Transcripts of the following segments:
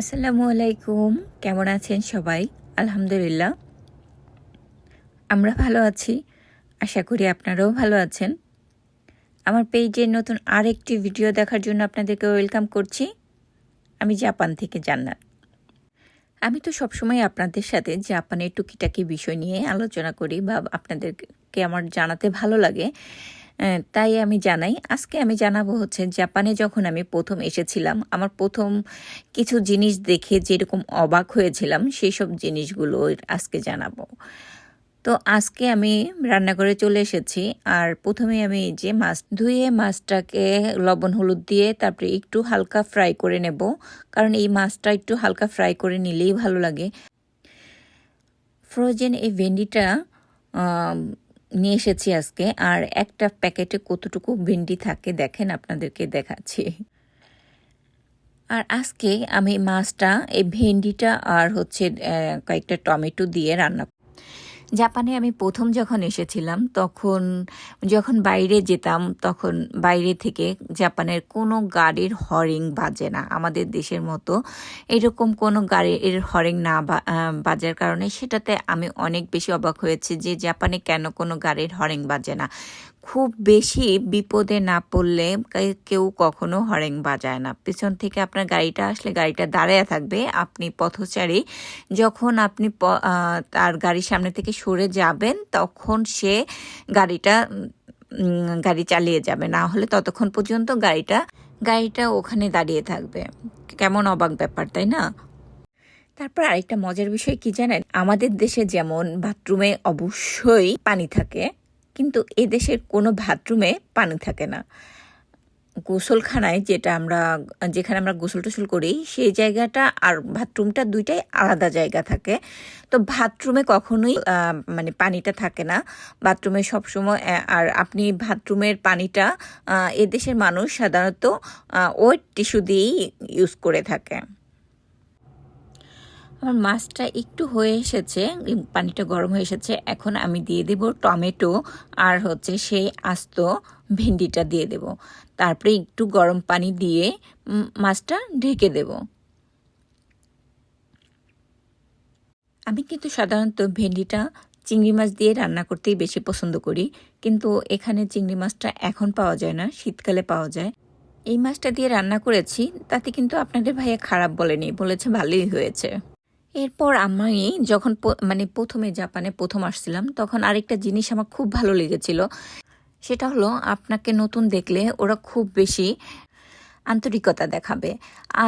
আসসালামু আলাইকুম। কেমন আছেন সবাই? আলহামদুলিল্লাহ। আমরা ভালো আছি। আশা করি আপনারাও ভালো আছেন। আমার পেজে নতুন আরেকটি ভিডিও দেখার জন্য আপনাদেরকে ওয়েলকাম করছি। আমি জাপান থেকে জান্নাত। আমি তো সবসময় আপনাদের সাথে জাপানের টুকিটাকি বিষয় নিয়ে আলোচনা করি বা আপনাদেরকে আমার জানাতে ভালো লাগে। তাই আমি জানাই। আজকে আমি জানাব হচ্ছে জাপানে যখন আমি প্রথম এসেছিলাম, আমার প্রথম কিছু জিনিস দেখে যেরকম অবাক হয়েছিলাম, সেই সব জিনিসগুলো আজকে জানাব। তো আজকে আমি রান্নাঘরে চলে এসেছি, আর প্রথমে আমি যে মাছ, ধুয়ে মাছটাকে লবণ হলুদ দিয়ে তারপরে একটু হালকা ফ্রাই করে নেব, কারণ এই মাছটা একটু হালকা ফ্রাই করে নিলেই ভালো লাগে। ফ্রোজেন এই ভেন্ডিটা নিয়ে এসেছি আজকে, আর একটা প্যাকেটে কতটুকু ভেন্ডি থাকে দেখেন আপনাদেরকে দেখাচ্ছি। আর আজকে আমি মাছটা, এই ভেন্ডিটা আর হচ্ছে কয়েকটা টমেটো দিয়ে রান্না জাপানে আমি প্রথম যখন এসেছিলাম, তখন যখন বাইরে যেতাম, তখন বাইরে থেকে জাপানের কোনো গাড়ির হরিং বাজে না। আমাদের দেশের মতো এরকম কোনো গাড়ির হরিং না বাজার কারণে সেটাতে আমি অনেক বেশি অবাক হয়েছে যে জাপানে কেন কোনো গাড়ির হরিং বাজে না। খুব বেশি বিপদে না পড়লে কেউ কখনো হরেং বাজায় না। পিছন থেকে আপনার গাড়িটা আসলে গাড়িটা দাঁড়ায় থাকবে। আপনি পথচারী, যখন আপনি তার গাড়ির সামনে থেকে সরে যাবেন, তখন সে গাড়িটা গাড়ি চালিয়ে যাবে। না হলে ততক্ষণ পর্যন্ত গাড়িটা গাড়িটা ওখানে দাঁড়িয়ে থাকবে। কেমন অবাক ব্যাপার, তাই না? তারপর আরেকটা মজার বিষয় কি জানেন? আমাদের দেশে যেমন বাথরুমে অবশ্যই পানি থাকে। কিন্তু এদেশের কোনো বাথরুমে পানি থাকে না। গোসলখানায় যেটা আমরা, যেখানে আমরা গোসল টোসল করি, সেই জায়গাটা আর বাথরুমটা দুইটাই আলাদা জায়গা থাকে। তো বাথরুমে কখনোই মানে পানিটা থাকে না। বাথরুমে সবসময় আর আপনি বাথরুমের পানিটা এদেশের মানুষ সাধারণত ওয়েট টিস্যু দিয়েই ইউজ করে থাকে। আমার মাছটা একটু হয়ে এসেছে পানিটা গরম হয়ে এসেছে। এখন আমি দিয়ে দেব টমেটো আর হচ্ছে সেই আস্ত ভেন্ডিটা দিয়ে দেব। তারপরে একটু গরম পানি দিয়ে মাছটা ঢেকে দেব। আমি কিন্তু সাধারণত ভেন্ডিটা চিংড়ি মাছ দিয়ে রান্না করতেই বেশি পছন্দ করি, কিন্তু এখানে চিংড়ি মাছটা এখন পাওয়া যায় না, শীতকালে পাওয়া যায়। এই মাছটা দিয়ে রান্না করেছি, তাতে কিন্তু আপনাদের ভাইয়া খারাপ বলেনি, বলেছে ভালোই হয়েছে। এরপর আমি যখন মানে প্রথমে জাপানে প্রথম আসছিলাম, তখন আরেকটা জিনিস আমার খুব ভালো লেগেছিল। সেটা হলো আপনাকে নতুন দেখলে ওরা খুব বেশি আন্তরিকতা দেখাবে।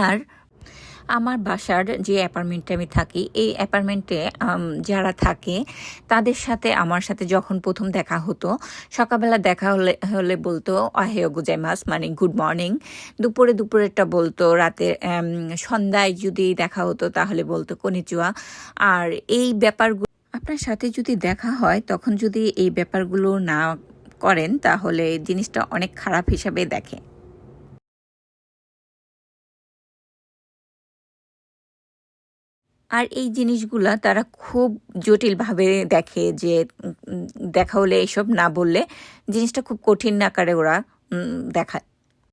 আর আমার বাসার যে অ্যাপার্টমেন্টে আমি থাকি, এই অ্যাপার্টমেন্টে যারা থাকে, তাদের সাথে, আমার সাথে যখন প্রথম দেখা হতো, সকালবেলা দেখা হলে হলে বলতো আহেও গুজাইমাস মানে গুড মর্নিং। দুপুরে দুপুরেরটা বলতো, রাতে সন্ধ্যায় যদি দেখা হতো, তাহলে বলতো, কনিচুয়া। আর এই ব্যাপারগুলো আপনার সাথে যদি দেখা হয়, তখন যদি এই ব্যাপারগুলো না করেন, তাহলে জিনিসটা অনেক খারাপ হিসাবে দেখে। আর এই জিনিসগুলা তারা খুব জটিলভাবে দেখে যে দেখা হলে এসব না বললে জিনিসটা খুব কঠিন আকারে ওরা উম, দেখা